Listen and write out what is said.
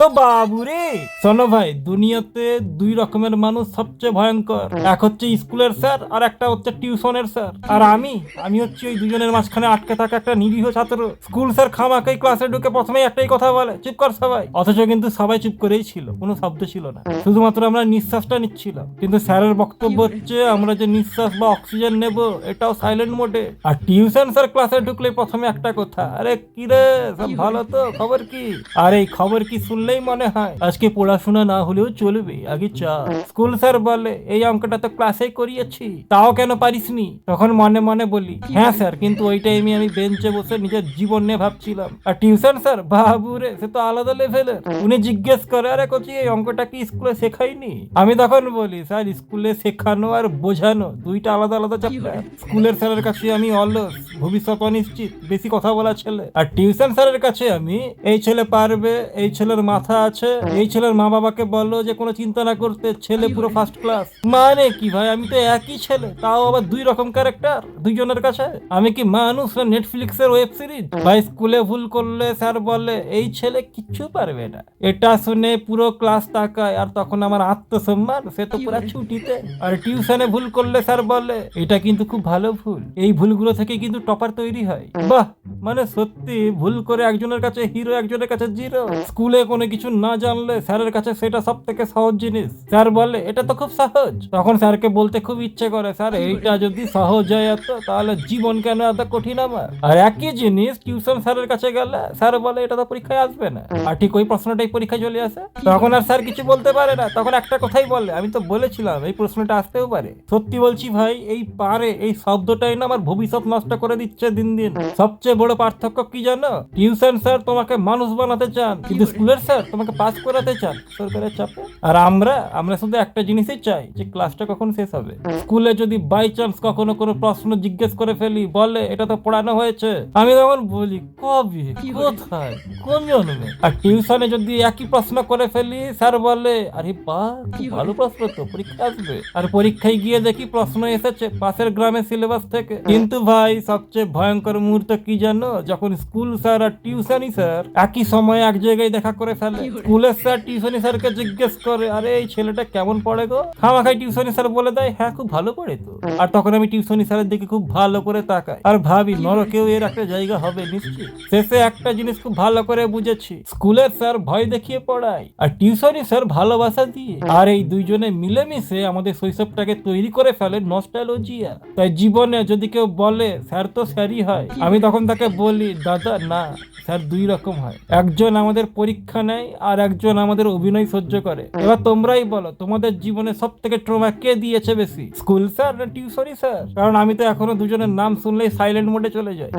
তো বাবু রে শোনো ভাই দুনিয়াতে দুই রকমের মানুষ সবচেয়ে ভয়ঙ্কর। এক হচ্ছে স্কুলের স্যার আর একটা হচ্ছে টিউশনের স্যার। আর আমি আমি হচ্ছে ওই দুজনের মাঝখানে আটকে থাকা একটা নিরীহ ছাত্র। স্কুল স্যার খামাকাই ক্লাসে ঢুকে প্রথমেই একটাই কথা বলে চুপ কর সবাই। অথচ কিন্তু সবাই চুপ করেই ছিল কোনো শব্দ ছিল না। শুধুমাত্র আমরা নিঃশ্বাসটা নিচ্ছিলাম। কিন্তু স্যারের বক্তব্য হচ্ছে আমরা যে নিঃশ্বাস বা অক্সিজেন নেব এটাও সাইলেন্ট মোডে আর টিউশন স্যার ক্লাসে ঢুকলে প্রথমে একটা কথা আরে কি রে সব ভালো তো? খবর কি? আর এই খবর কি শুনলেই মনে হয়। আজকে পড়াশোনা না হলেও চলবে, আগে চা। স্কুল স্যার বলে, এই অঙ্কটা তো ক্লাসেই করিয়েছি, তাও কেন পারিসনি? তখন মনে মনে বলি হ্যাঁ স্যার কিন্তু ওই টাইমে আমি বেঞ্চে বসে নিজের জীবন নিয়ে ভাবছিলাম। আর টিউশন স্যার বাবু রে সে তো আলাদা লেভেলের উনি জিজ্ঞেস করে, আরে কচি, এই অঙ্কটা কি স্কুলে শেখাইনি? আমি তখন বলি, স্যার স্কুলে শেখানো আর বোঝানো, দুইটা আলাদা আলাদা চ্যাপ্টার স্কুলের স্যারের কাছে আমি অলস, ভবিষ্যৎ অনিশ্চিত, বেশি কথা বলা ছেলে। আর টিউশন স্যারের কাছে আমি, এই ছেলে পারবে, এই ছেলের মাথা আছে? এই ছেলের মা বাবাকে বলল যে কোনো চিন্তা না করতে ছেলে পুরো ফার্স্ট ক্লাস মানে কি ভাই আমি তো একই ছেলে তাও আবার দুই রকম ক্যারেক্টার দুইজনের কাছে? আমি কি মানুষ না নেটফ্লিক্স এর ওয়েব সিরিজ ভাই স্কুলে ভুল করলে স্যার বলে এই ছেলে কিচ্ছু পারবে না। এটা শুনে পুরো ক্লাস তাকায় আর তখন আমার আত্মসম্মান সে তো পুরো ছুটিতে। আর টিউশনে ভুল করলে স্যার বলে এটা কিন্তু খুব ভালো ভুল। এই ভুলগুলো থেকে কিন্তু টপার তৈরি হয়। বাহ! মানে সত্যি ভুল করে একজনের কাছে হিরো একজনের কাছে জিরো স্কুলে কোনো কিছু না জানলে স্যারের কাছে সেটা সব থেকে সহজ জিনিস। স্যার বলে, এটা তো খুব সহজ। তখন স্যারকে বলতে খুব ইচ্ছে করে, স্যার, এইটা যদি সহজ হয় এত তাহলে জীবন কেন এত কঠিন আমার? আর একই জিনিস টিউশন স্যারের কাছে গেলে, স্যার বলে, এটা তো পরীক্ষায় আসবে না। আর ঠিক ওই প্রশ্নটাই পরীক্ষায় চলে আসে। তখন আর স্যার কিছু বলতে পারে না। তখন একটা কথাই বলে, আমি তো বলেছিলাম, এই প্রশ্নটা আসতেও পারে। সত্যি বলছি ভাই, এই পারে, এই শব্দটাই না আমার ভবিষ্যৎ নষ্ট করে দিচ্ছে দিন দিন। সবচেয়ে বড় পার্থক্য কি জানো? টিউশন স্যার তোমাকে মানুষ বানাতে চান, কিন্তু স্কুলের স্যার তোমাকে পাস করাতে চান সরকারের চাপে? আর আমরা আমরা শুধু একটা জিনিসই চাই যে ক্লাসটা কখন শেষ হবে। স্কুলে যদি বাই চান্স কখনো কোনো প্রশ্ন জিজ্ঞেস করে ফেলি বলে এটা তো পড়ানো হয়েছে। আমি তখন বলি কবে? কোথায়? কোন জন্মে? আর টিউশনে যদি একই প্রশ্ন করে ফেলি স্যার বলে আরে বা ভালো প্রশ্ন তো পরীক্ষা আসবে। আর পরীক্ষায় গিয়ে দেখি প্রশ্ন এসেছে পাশের গ্রামের সিলেবাস থেকে। কিন্তু ভাই সবচেয়ে ভয়ঙ্কর মুহূর্ত কি জানো? যখন স্কুল স্যার আর টিউশনই স্যার একই সময়ে এক জায়গায় দেখা করে ফেলে স্কুলের স্যার টিউশনি স্যারকে জিজ্ঞেস করে, আরে, এই ছেলেটা কেমন পড়ে গো? খামাখাই টিউশনি স্যার বলে দেয় হ্যাঁ খুব ভালো পড়ে তো। আর তখন আমি টিউশনি স্যারের দিকে খুব ভালো করে তাকাই। আর ভাবি নরকেও এর একটা জায়গা হবে নিশ্চয়ই শেষে একটা জিনিস খুব ভালো করে বুঝেছি, স্কুলের স্যার ভয় দেখিয়ে পড়ায় আর টিউশনি স্যার ভালোবাসা দিয়ে। আর এই দুইজনে মিলেমিশে আমাদের শৈশবটাকে তৈরি করে ফেলে নস্টালজিয়া তাই জীবনে যদি কেউ বলে, স্যার তো স্যারই হয়, আমি তখন তাকে বলি, দাদা, না, স্যার দুই রকম হয়। একজন আমাদের পরীক্ষা নেয় আর একজন আমাদের অভিনয় সহ্য করে। এবার তোমরাই বলো, তোমাদের জীবনে সব থেকে ট্রমা কে দিয়েছে বেশি? স্কুল স্যার না টিউশনি স্যার কারণ আমি তো এখনও দুজনের নাম শুনলেই সাইলেন্ট মোডে চলে যাই।